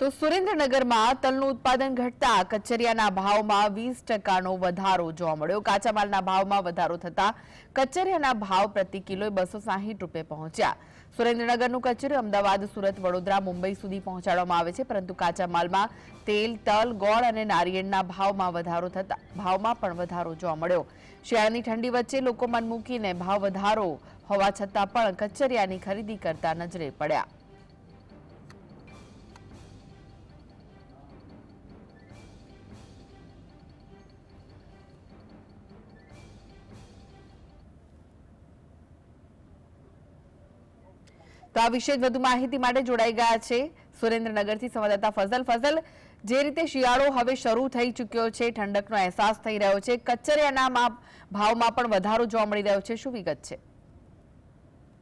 તો સુરેન્દ્રનગરમાં તલનું ઉત્પાદન ઘટતા કચરિયાના ભાવમાં વીસ ટકાનો વધારો જોવા મળ્યો. કાચા માલના ભાવમાં વધારો થતા કચરિયાના ભાવ પ્રતિ કિલોએ બસો સાહીઠ રૂપિયા પહોંચ્યા. સુરેન્દ્રનગરનું કચરું અમદાવાદ, સુરત, વડોદરા, મુંબઈ સુધી પહોંચાડવામાં આવે છે, પરંતુ કાચા માલમાં તેલ, તલ, ગોળ અને નારિયેળના ભાવમાં વધારો થતા ભાવમાં પણ વધારો જોવા મળ્યો. શિયાળાની ઠંડી વચ્ચે લોકો મન મૂકીને ભાવ વધારો હોવા છતાં પણ કચરિયાની ખરીદી કરતા નજરે પડ્યા. તો આ વિશે વધુ માહિતી માટે જોડાઈ ગયા છે સુરેન્દ્રનગરથી સંવાદદાતા ફઝલ. ફઝલ, જે રીતે શિયાળો હવે શરૂ થઈ ચૂક્યો છે, ઠંડકનો અહેસાસ થઈ રહ્યો છે, કચરિયાના ભાવમાં પણ વધારો જોવા મળી રહ્યો છે, શું વિગત છે?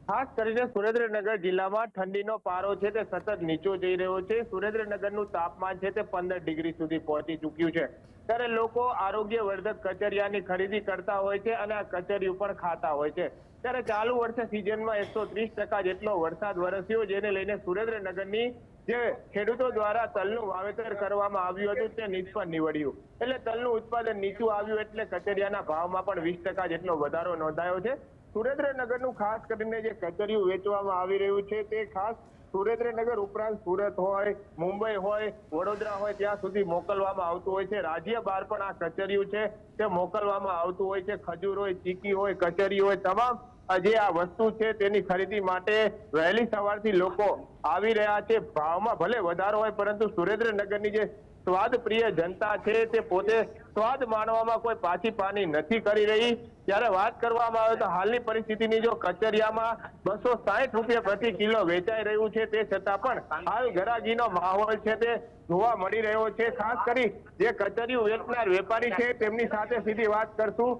ખાસ કરીને સુરેન્દ્રનગર જિલ્લામાં ઠંડીનો પારો છે તે સતત નીચો જઈ રહ્યો છે. સુરેન્દ્રનગરનું તાપમાન છે તે પંદર ડિગ્રી સુધી પહોંચી ચૂક્યું છે. ત્યારે લોકો આરોગ્યવર્ધક કચરિયાની ખરીદી કરતા હોય છે અને આ કચરિયું પણ ખાતા હોય છે. ત્યારે ચાલુ વર્ષે સિઝનમાં એકસો ત્રીસ ટકા જેટલો વરસાદ વરસ્યો, જેને લઈને સુરેન્દ્રનગરની જે ખેડૂતો દ્વારા તલનું વાવેતર કરવામાં આવ્યું હતું, તે નિષ્ફળ નીવડ્યું. એટલે તલનું ઉત્પાદન નીચું આવ્યું એટલે કચેરિયાના ભાવમાં પણ વીસ ટકા જેટલો વધારો નોંધાયો છે. સુરેન્દ્રનગરનું ખાસ કરીને જે કચેરિયું વેચવામાં આવી રહ્યું છે, તે ખાસ સુરેન્દ્રનગર ઉપરાંત સુરત હોય, મુંબઈ હોય, વડોદરા હોય, ત્યાં સુધી મોકલવામાં આવતું હોય છે. રાજ્ય બહાર પણ આ કચેરીયું છે તે મોકલવામાં આવતું હોય છે. ખજૂર હોય, ચીકી હોય કચેરી હોય, તમામ જે આ વસ્તુ છે તેની ખરીદી માટે વહેલી સવારથી લોકો આવી રહ્યા છે. ભાવમાં ભલે વધારો હોય, પરંતુ સુરેન્દ્રનગરની જે સ્વાદ પ્રિય જનતા છે તે પોતે સ્વાદ માણવામાં કોઈ પાછી પાની નથી કરી રહી. ત્યારે વાત કરવામાં આવે તો હાલની પરિસ્થિતિની જો કચરિયામાં બસો સાહીઠ રૂપિયા પ્રતિ કિલો વેચાઈ રહ્યું છે તે છતાં પણ હાલ ગરાજીનો માહોલ છે તે જોવા મળી રહ્યો છે. ખાસ કરી જે કચરિયું વેચનાર વેપારી છે તેમની સાથે સીધી વાત કરશું.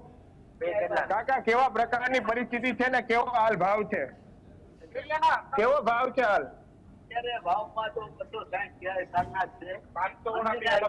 કાકા કેવા પ્રકારની પરિસ્થિતિ છે ને કેવો હાલ ભાવ છે? કેવો ભાવ છે હાલ? અત્યારે ભાવમાં તો બસો સાઠ ક્યારે સાંજના છે. પાંચસો અત્યારે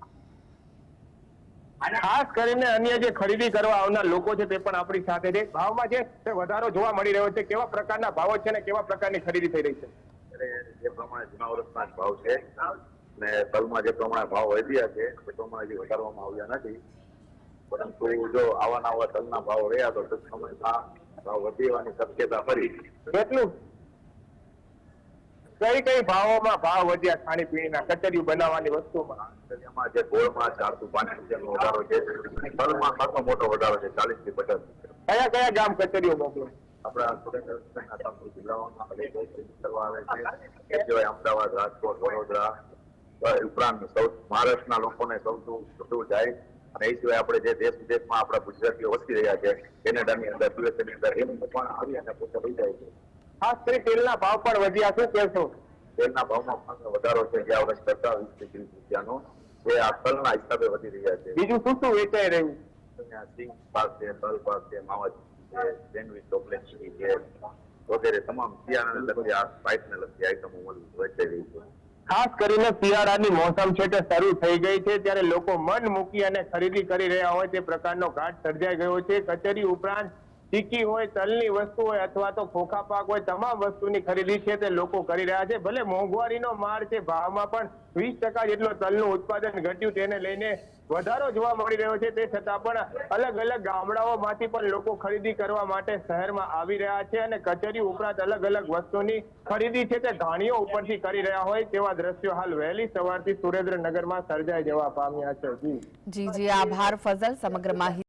ખાસ કરીને અન્ય જે ખરીદી કરવા આવનાર લોકો છે તે પણ આપણી સાથે છે. ભાવમાં છે તે વધારો જોવા મળી રહ્યો છે કેવા પ્રકારના ભાવો છે ને કેવા પ્રકારની ખરીદી થઈ રહી છે? જે પ્રમાણે જૂના વર્ષના જ ભાવ છે ને તલમાં જે પ્રમાણે ભાવ વધ્યા છે તે પ્રમાણે હજી વધારવામાં આવ્યા નથી. પરંતુ જો આવા નવા તલના ભાવ રહ્યા તો ટૂંક સમયમાં ભાવ વધવાની શક્યતા ફરી કેટલું? કઈ કઈ ભાવોમાં ભાવ વધ્યા ખાણીપીણીના કચેરીઓ બનાવવાની વસ્તુમાં? એમાં જે ગોળમાં ચારસો પાંચ રૂપિયાનો વધારો છે ખાસો મોટો વધારો છે ચાલીસથી પચાસ કયા કયા ગામ કચેરીઓ મોકલો? આપણા જિલ્લાઓમાં આવે છે. એ સિવાય અમદાવાદ રાજકોટ વડોદરા ઉપરાંત સૌ મહારાષ્ટ્રના લોકોને સૌથી વધુ જાય. અને એ સિવાય આપણે જે દેશ વિદેશમાં આપણા ગુજરાતીઓ વસી રહ્યા છે કેનેડાની અંદર યુએસએની અંદર એમ પણ આવી અને પોતે લઈ જાય છે. ખાસ કરી તેલના ભાવ પણ વધ્યા શું કહેશો? તેલના ભાવમાં વધારો છે. ગયા વર્ષ કરતા વીસ ત્રીસ રૂપિયાનો. જે આ તલના હિસાબે વધી રહ્યા છે. બીજું શું શું વેચાઈ રહ્યું? સિંગ પાક છે તલ પાક છે માવા છે સેન્ડવિચ ચોકલેટ છે વગેરે તમામ શિયાળાને લગતી આ સ્પાઇસને લગતી આઈટમો વેચાઈ રહી છે. ખાસ કરીને શિયાળાની મોસમ છે તે શરૂ થઈ ગઈ છે. ત્યારે લોકો મન મૂકી અને ખરીદી કરી રહ્યા હોય તે પ્રકારનો ઘાટ સર્જાઈ ગયો છે. કચેરી ઉપરાંત ચીકી હોય, તલની વસ્તુ હોય અથવા તો ખોખા પાક હોય, તમામ વસ્તુની ખરીદી છે તે લોકો કરી રહ્યા છે. ભલે મોંઘવારીનો માર છે, ભાવમાં પણ વીસ ટકા જેટલો તલનું ઉત્પાદન ઘટ્યું તેને લઈને વધારો જોવા મળી રહ્યો છે. તે છતાં પણ અલગ અલગ ગામડાઓમાંથી પણ લોકો ખરીદી કરવા માટે શહેરમાં આવી રહ્યા છે અને કચેરી ઉપરાંત અલગ અલગ વસ્તુની ખરીદી છે તે ધાણીઓ ઉપરથી કરી રહ્યા હોય તેવા દ્રશ્યો હાલ વહેલી સવારથી સુરેન્દ્રનગરમાં સર્જાઈ જવા પામ્યા છે. જી જી, આભાર ફઝલ, સમગ્ર માહિતી